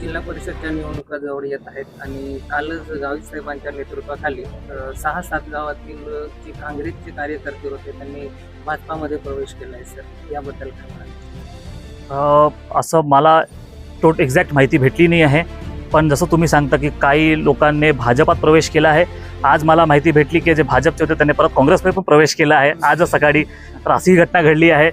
जिल्हा परिषदच्या निवडणुका जवळ येत आहेत आणि कालच गावी साहेबांच्या नेतृत्वाखाली सहा सात गावातील जे काँग्रेसचे कार्यकर्ते होते त्यांनी भाजपामध्ये प्रवेश केला आहे सर. याबद्दल काय म्हणाल? असं मला टोट एक्झॅक्ट माहिती भेटली नाही आहे पण जसं तुम्ही सांगता की काही लोकांनी भाजपात प्रवेश केला आहे आज मला माहिती भेटली की जे भाजपचे होते त्यांनी परत काँग्रेसमध्ये पण प्रवेश केला आहे. आज सकाळी तर अशी घटना घडली आहे.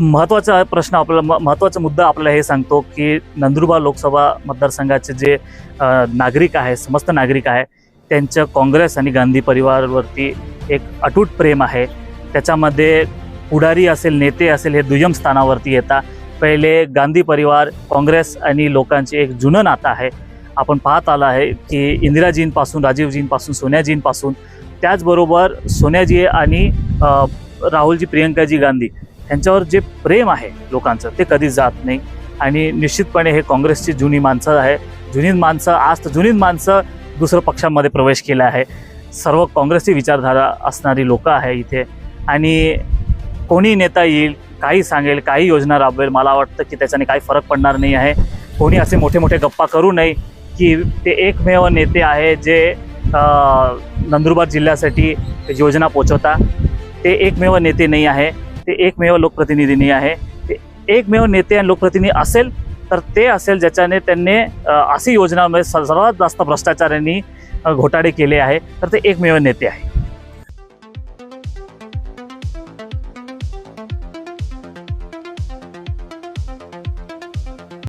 महत्त्वाचा प्रश्न आपल्याला म- महत्त्वाचा मुद्दा आपल्याला हे सांगतो की नंदुरबार लोकसभा मतदारसंघाचे जे नागरिक आहे समस्त नागरिक आहे त्यांचं काँग्रेस आणि गांधी परिवारवरती एक अटूट प्रेम आहे. त्याच्यामध्ये पुढारी असेल नेते असेल हे दुय्यम स्थानावरती येतात. पहिले गांधी परिवार काँग्रेस आणि लोकांचे एक जुनं नातं आहे. आपण पाहत आलं आहे की इंदिराजींपासून राजीवजींपासून सोनियाजींपासून त्याचबरोबर सोनियाजी आणि राहुलजी प्रियंकाजी गांधी यांच्यावर जे प्रेम आहे लोकांचं ते कधीच जात नाही. आणि निश्चितपणे हे काँग्रेसची जुनी माणसं आहे. जुनी माणसं आज तर जुनी माणसं दुसऱ्या पक्षांमध्ये प्रवेश केला आहे. सर्व काँग्रेसची विचारधारा असणारी लोकं आहे इथे. आणि कोणी नेता येईल काही सांगेल काही योजना राबवेल मला वाटतं की त्याच्याने काही फरक पडणार नाही आहे. कोणी असे मोठे मोठे गप्पा करू नये की ते एकमेव नेते आहे जे नंदुरबार जिल्ह्यासाठी योजना पोचवता ते एकमेव नेते नाही आहे. ते एकमेव लोकप्रतिनिधींनी आहे. ते एकमेव नेते आणि लोकप्रतिनिधी असेल तर ते असेल ज्याच्याने त्यांनी अशी योजनामध्ये सर्वात जास्त भ्रष्टाचारांनी घोटाळे केले आहे. तर ते एकमेव नेते आहे.